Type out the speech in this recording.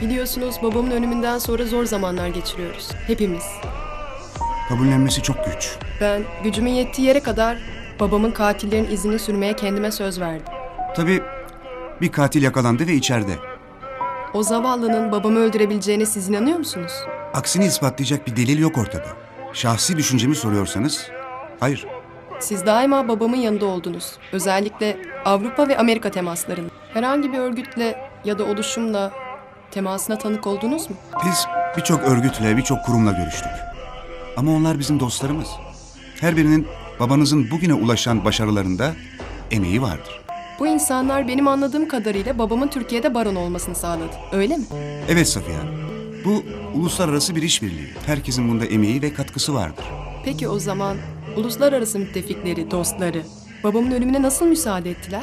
Biliyorsunuz babamın ölümünden sonra zor zamanlar geçiriyoruz. Hepimiz. Kabullenmesi çok güç. Ben gücümün yettiği yere kadar babamın katillerin izini sürmeye kendime söz verdim. Tabii bir katil yakalandı ve içeride. O zavallının babamı öldürebileceğine siz inanıyor musunuz? Aksini ispatlayacak bir delil yok ortada. Şahsi düşüncemi soruyorsanız, hayır. Siz daima babamın yanında oldunuz. Özellikle Avrupa ve Amerika temaslarında. Herhangi bir örgütle ya da oluşumla temasına tanık oldunuz mu? Biz birçok örgütle, birçok kurumla görüştük. Ama onlar bizim dostlarımız. Her birinin babanızın bugüne ulaşan başarılarında emeği vardır. Bu insanlar benim anladığım kadarıyla babamın Türkiye'de baron olmasını sağladı. Öyle mi? Evet Safiye Hanım. Bu uluslararası bir işbirliği. Herkesin bunda emeği ve katkısı vardır. Peki o zaman uluslararası müttefikleri, dostları babamın ölümüne nasıl müsaade ettiler?